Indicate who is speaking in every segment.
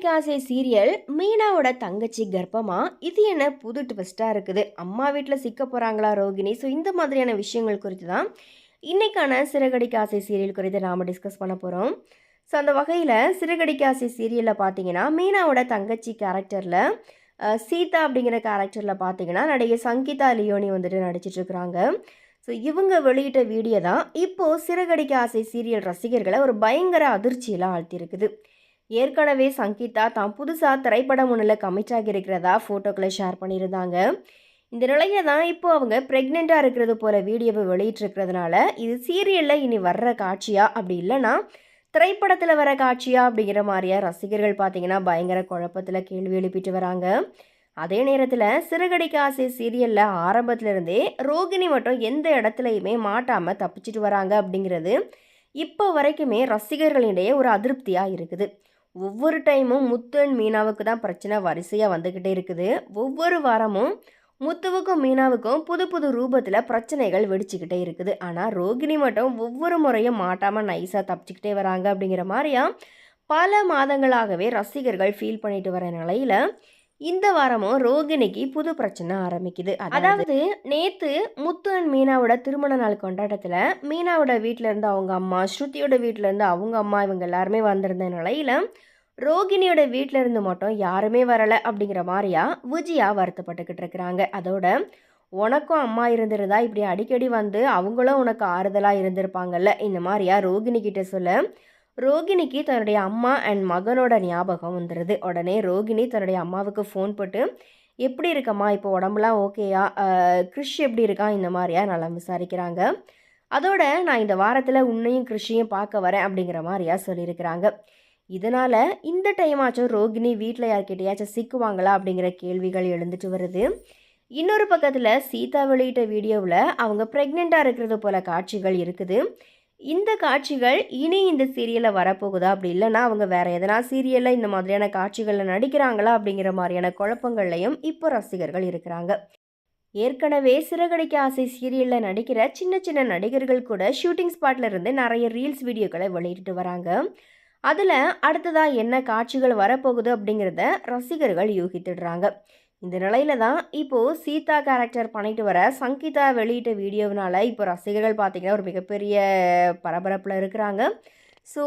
Speaker 1: சிறகடிக்காசை serial மீனாவோட தங்கச்சி கர்ப்பமா? இது என்ன புது ட்விஸ்ட்டாக இருக்குது? அம்மா வீட்டில் சிக்க போகிறாங்களா ரோகிணி? ஸோ இந்த மாதிரியான விஷயங்கள் குறித்து தான் இன்றைக்கான சிறகடிக்காசை சீரியல் குறித்து நாம் டிஸ்கஸ் பண்ண போகிறோம் ஸோ அந்த வகையில் சிறகடிக்காசை சீரியலில் பார்த்தீங்கன்னா மீனாவோட தங்கச்சி கேரக்டரில் சீதா அப்படிங்கிற கேரக்டரில் பார்த்தீங்கன்னா நடிகை சங்கீதா லியோனி வந்துட்டு நடிச்சிட்டு இருக்கிறாங்க ஸோ இவங்க வெளியிட்ட வீடியோ தான் இப்போது சிறகடிக்க ஆசை சீரியல் ரசிகர்களை ஒரு பயங்கர அதிர்ச்சியில் ஆழ்த்தியிருக்குது. ஏற்கனவே சங்கீதா தான் புதுசாக திரைப்படம் ஒன்றில் கமிட் ஆகியிருக்கிறதா ஃபோட்டோக்களை ஷேர் பண்ணியிருந்தாங்க. இந்த நிலையில தான் இப்போ அவங்க ப்ரெக்னெண்ட்டாக இருக்கிறது போல வீடியோவை வெளியிட்டிருக்கிறதுனால இது சீரியலில் இனி வர்ற காட்சியா? அப்படி இல்லைன்னா திரைப்படத்தில் வர காட்சியா? அப்படிங்கிற மாதிரியா ரசிகர்கள் பார்த்தீங்கன்னா பயங்கர குழப்பத்தில் கேள்வி எழுப்பிட்டு வராங்க. அதே நேரத்தில் சிறுகடிக்க ஆசை சீரியலில் ஆரம்பத்திலிருந்தே ரோகிணி மட்டும் எந்த இடத்துலையுமே மாட்டாமல் தப்பிச்சிட்டு வராங்க அப்படிங்கிறது இப்போ வரைக்குமே ரசிகர்களிடையே ஒரு அதிருப்தியாக இருக்குது. ஒவ்வொரு டைமும் முத்து அண்ட் மீனாவுக்கு தான் பிரச்சனை வரிசையாக வந்துக்கிட்டே இருக்குது. ஒவ்வொரு வாரமும் முத்துவுக்கும் மீனாவுக்கும் புது புது ரூபத்தில் பிரச்சனைகள் வெடிச்சுக்கிட்டே இருக்குது. ஆனால் ரோகிணி மட்டும் ஒவ்வொரு முறையும் மாட்டாமல் நைஸாக தப்பிச்சுக்கிட்டே வராங்க அப்படிங்கிற மாதிரியா பல மாதங்களாகவே ரசிகர்கள் ஃபீல் பண்ணிட்டு வர நிலையில் இந்த வாரமும் ரோகிணிக்கு புது பிரச்சனை ஆரம்பிக்குது. அதாவது நேத்து முத்து அண்ட் மீனாவோட திருமண நாள் கொண்டாட்டத்தில் மீனாவோட வீட்டிலேருந்து அவங்க அம்மா ஸ்ருதியோட வீட்டிலேருந்து அவங்க அம்மா இவங்க எல்லாருமே வந்திருந்த நிலையில் ரோகிணியோட வீட்டில் இருந்து மட்டும் யாருமே வரலை அப்படிங்கிற மாதிரியா விஜயா வருத்தப்பட்டுக்கிட்டு இருக்கிறாங்க. அதோட உனக்கும் அம்மா இருந்திருந்தா இப்படி அடிக்கடி வந்து அவங்களும் உனக்கு ஆறுதலாக இருந்திருப்பாங்கல்ல? இந்த மாதிரியா ரோகிணி கிட்ட சொல்ல ரோகிணிக்கு தன்னுடைய அம்மா அண்ட் மகனோட ஞாபகம் வந்துடுது உடனே ரோகிணி தன்னுடைய அம்மாவுக்கு ஃபோன் போட்டு எப்படி இருக்கம்மா? இப்போ உடம்புலாம் ஓகேயா? கிறிஷ் எப்படி இருக்கான் இந்த மாதிரியா நல்லா விசாரிக்கிறாங்க. அதோட நான் இந்த வாரத்தில் உன்னையும் கிருஷியும் பார்க்க வரேன் அப்படிங்கிற மாதிரியா சொல்லியிருக்கிறாங்க. இதனால் இந்த டைமாச்சும் ரோகிணி வீட்டில் யார்கிட்டயாச்சும் சிக்குவாங்களா அப்படிங்கிற கேள்விகள் எழுந்துட்டு வருது. இன்னொரு பக்கத்தில் சீதா வெளியிட்ட வீடியோவில் அவங்க ப்ரெக்னெண்ட்டாக இருக்கிறது போல காட்சிகள் இருக்குது. இந்த காட்சிகள் இனி இந்த சீரியலில் வரப்போகுதா அப்படி இல்லைன்னா அவங்க வேறு எதனா சீரியலில் இந்த மாதிரியான காட்சிகளில் நடிக்கிறாங்களா அப்படிங்கிற மாதிரியான குழப்பங்கள்லையும் இப்போ ரசிகர்கள் இருக்கிறாங்க. ஏற்கனவே சிறகடிக்க ஆசை சீரியலில் நடிக்கிற சின்ன சின்ன நடிகர்கள் கூட ஷூட்டிங் ஸ்பாட்ல இருந்து நிறைய ரீல்ஸ் வீடியோக்களை வெளியிட்டு வராங்க. அதில் அடுத்ததாக என்ன காட்சிகள் வரப்போகுது அப்படிங்கிறத ரசிகர்கள் யூகித்துடுறாங்க. இந்த நிலையில தான் இப்போது சீதா கேரக்டர் பண்ணிட்டு வர சங்கீதா வெளியிட்ட வீடியோவினால இப்போ ரசிகர்கள் பார்த்திங்கன்னா ஒரு மிகப்பெரிய பரபரப்பில் இருக்கிறாங்க. ஸோ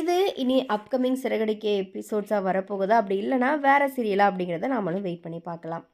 Speaker 1: இது இனி அப்கமிங் சிறகடிக்க எபிசோட்ஸாக வரப்போகுதா? அப்படி இல்லைனா வேறு சீரியலாக அப்படிங்கிறத நாமளும் வெயிட் பண்ணி பார்க்கலாம்.